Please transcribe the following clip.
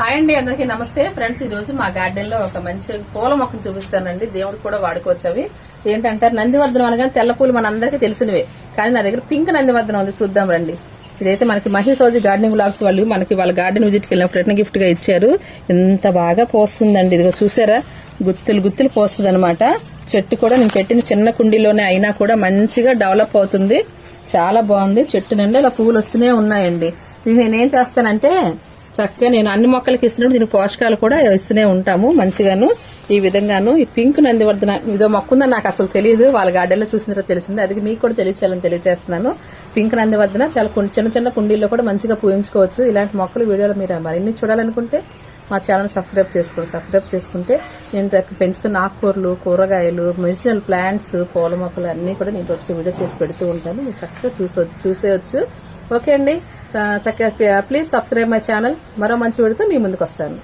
Hi అండి అందరికీ నమస్తే. ఫ్రెండ్స్ ఈ రోజు మా గార్డెన్లో ఒక మంచి పూల మొక్కను చూపిస్తానండి. దేవుడు కూడా వాడుకోవచ్చు అవి ఏంటంటారు? నందివర్ధనం అనగానే తెల్ల పూలు మన తెలిసినవే. కానీ నా దగ్గర పింక్ నందివర్ధనం ఉంది. చూద్దాం రండి. ఇదైతే మనకి మహేష్ గార్డెనింగ్ బ్లాగ్స్ వాళ్ళు మనకి వాళ్ళ గార్డెన్ విజిట్కి వెళ్ళినప్పుడు గిఫ్ట్గా ఇచ్చారు. ఎంత బాగా పోస్తుందండి. ఇదిగో చూసారా? గుత్తులు గుత్తులు పోస్తుంది అనమాట చెట్టు కూడా నేను పెట్టిన చిన్న కుండీలోనే అయినా కూడా మంచిగా డెవలప్ అవుతుంది. చాలా బాగుంది. చెట్టు నుండి ఇలా పువ్వులు వస్తూనే ఉన్నాయండి. నేనేం చేస్తానంటే చక్కగా నేను అన్ని మొక్కలకి ఇస్తున్నప్పుడు దీనికి పోషకాలు కూడా ఇస్తూనే ఉంటాము మంచిగాను. ఈ విధంగాను ఈ పింక్ నందివర్ధన ఇదో మొక్క ఉందని నాకు అసలు తెలియదు. వాళ్ళ గార్డెన్లో చూసిన తర్వాత తెలిసింది. అది మీకు కూడా తెలియచేయాలని తెలియజేస్తున్నాను పింక్ నందివర్ధన చాలా కుండి- చిన్న చిన్న కుండీల్లో కూడా మంచిగా పూయించుకోవచ్చు. ఇలాంటి మొక్కలు వీడియోలో మీరు మరిన్ని చూడాలనుకుంటే మా ఛానల్ సబ్స్క్రైబ్ చేసుకోండి. సబ్స్క్రైబ్ చేసుకుంటే నేను పెంచుతున్న ఆకుకూరలు కూరగాయలు మెడిసినల్ ప్లాంట్స్ పూల మొక్కలు అన్నీ కూడా నేను రోజుకి వీడియో చేసి పెడుతూ ఉంటాను. మీరు చక్కగా చూసే చూసేయచ్చు. ఓకే అండి. చక్కగా ప్లీజ్ సబ్స్క్రైబ్ మై ఛానల్ మరో మంచి వీడితో మీ ముందుకు వస్తాను.